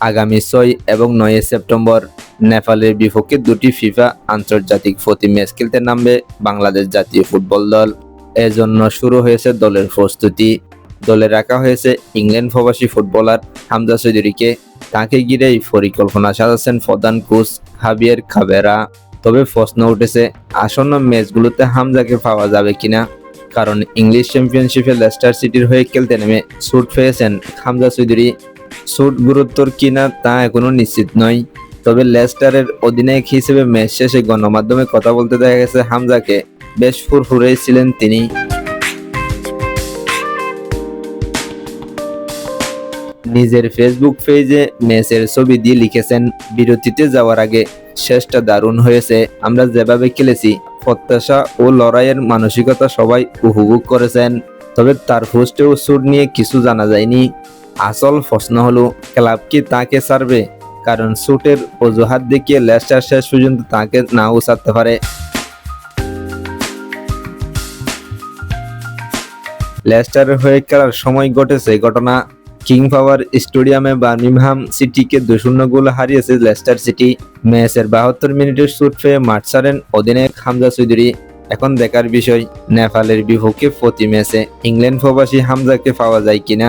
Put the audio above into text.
আগামী ছয় এবং নয় সেপ্টেম্বর নেপালের বিপক্ষে দুটি ফিফা আন্তর্জাতিক প্রতি ম্যাচ খেলতে নামবে বাংলাদেশ জাতীয় ফুটবল দল। এজন্য শুরু হয়েছে দলের প্রস্তুতি। দলে রাখা হয়েছে ইংল্যান্ড প্রবাসী ফুটবলার হামজা চৌধুরীকে। তাকে ঘিরেই পরিকল্পনা সাজাচ্ছেন প্রধান কোচ হাবিয়ের খাবেরা। তবে প্রশ্ন উঠেছে, আসন্ন ম্যাচগুলোতে হামজাকে পাওয়া যাবে কিনা? কারণ ইংলিশ চ্যাম্পিয়নশিপে লেস্টার সিটির হয়ে খেলতে নেমে ছুট পেয়েছেন হামজা চৌধুরী। শুট গুরুত্বর কিনা তা এখনও নিশ্চিত নয়। তবে লেস্টারের অধিনায়ক হিসেবে ম্যাচ শেষে গণমাধ্যমে কথা বলতে দেখা গেছে হামজাকে। বেশ ফুরফুরেই ছিলেন তিনি। নিজের ফেসবুক পেজে ম্যাচের ছবি দিয়ে লিখেছেন, বিরতিতে যাওয়ার আগে শেষটা দারুণ হয়েছে। আমরা যেভাবে খেলেছি, প্রত্যাশা ও লড়াইয়ের মানসিকতা সবাই উপভোগ করেছেন। তবে তার পোস্টেও সুর নিয়ে কিছু জানা যায়নি। আসল প্রশ্ন হলো, ক্লাব কি তাকে ছাড়বে? কারণ সুটের অজুহাত দেখিয়ে লেস্টার শেষ পর্যন্ত তাকে নাও ছাড়তে পারে। লেস্টারের হয়ে খেলার সময় ঘটেছে ঘটনা। কিং পাওয়ার স্টেডিয়ামে বার্মিংহাম সিটিকে দুই শূন্য গোল হারিয়েছে লেস্টার সিটি। ম্যাচের বাহাত্তর মিনিটের শুট পেয়ে মাঠ ছাড়েন অধিনায়ক হামজা চৌধুরী। এখন দেখার বিষয়, নেপালের বিপক্ষে প্রতি ম্যাচে ইংল্যান্ড প্রবাসী হামজাকে পাওয়া যায় কিনা।